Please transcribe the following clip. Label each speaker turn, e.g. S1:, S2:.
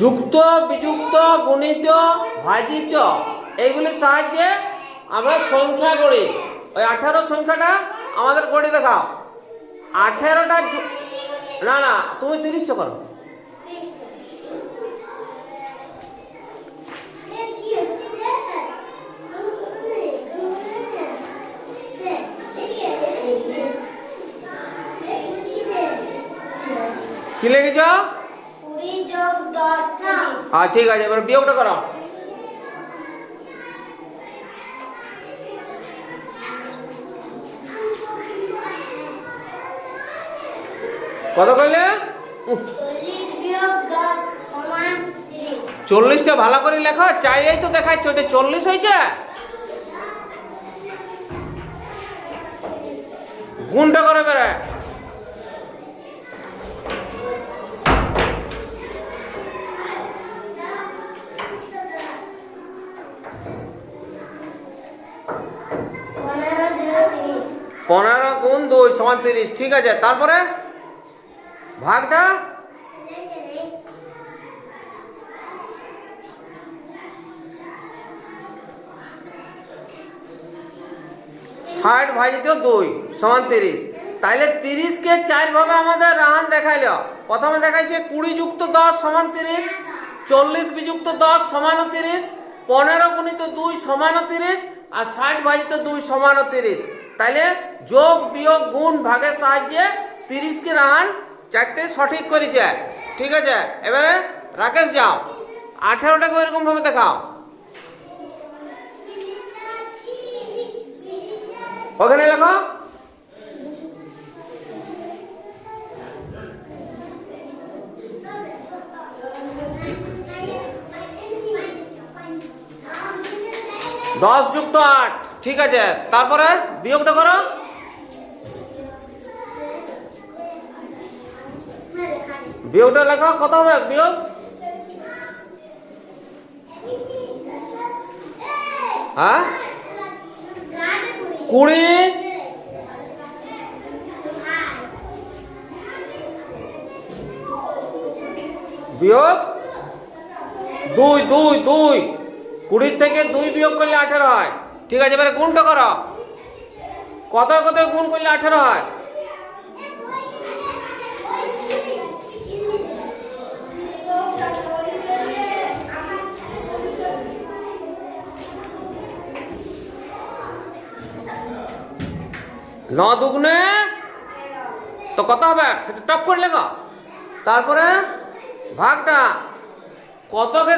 S1: যুক্ত, বিযুক্ত, গুণিত, ভাজিত। এইগুলির সাহায্যে আমরা সংখ্যা করি ওই আঠারো সংখ্যাটা আমাদের করে দেখাও। আঠেরোটা না না, তুমি তিরিশটা করো। কি লেগেছ
S2: দশ
S1: ঠিক আছে এবার বিয়োগটা করো কত করলে চল্লিশটা ভালো করে লেখো চাইলেই তো দেখাচ্ছে ওটা চল্লিশ হয়েছে গুণটা করে বেড়ে
S2: পনেরো
S1: গুণ দুই সমান তিরিশ, ঠিক আছে? তারপরে? ভাগটা? ষাট ভাজিত দুই সমান তিরিশ। তাইলে তিরিশকে চার ভাবে আমাদের রাহান দেখাইল। প্রথমে দেখাইছে কুড়ি যুক্ত দশ সমান তিরিশ, চল্লিশ বিযুক্ত দশ সমান তিরিশ, পনেরো গুণিত দুই সমান তিরিশ, আর ষাট ভাজিত দুই সমান তিরিশ। তাইলে যোগ বিয়োগ গুণ ভাগের সাহায্যে তিরিশকে রান চারটে সঠিক করেছে। ঠিক আছে? এবারে রাকেশ যাও। আঠেরোটাকে ওইরকম ভাবে দেখাও। ওখানে লেখো। দশ যুক্ত আট। ঠিক আছে, তারপরে বিয়োগটা করো। বিয়োগটা লেখো, কত হবে বিয়োগ? হ্যাঁ? কুড়ি। বিয়োগ? দুই দুই দুই। কুড়ির থেকে দুই বিয়োগ করলে আঠেরো হয়। ঠিক আছে, এবারে গুণটা করো। কত কত গুণ করলে আঠেরো হয়? ন দুগুণে? তো কত হবে? সেটা টপ করে লেখো। তারপরে ভাগটা। কতকে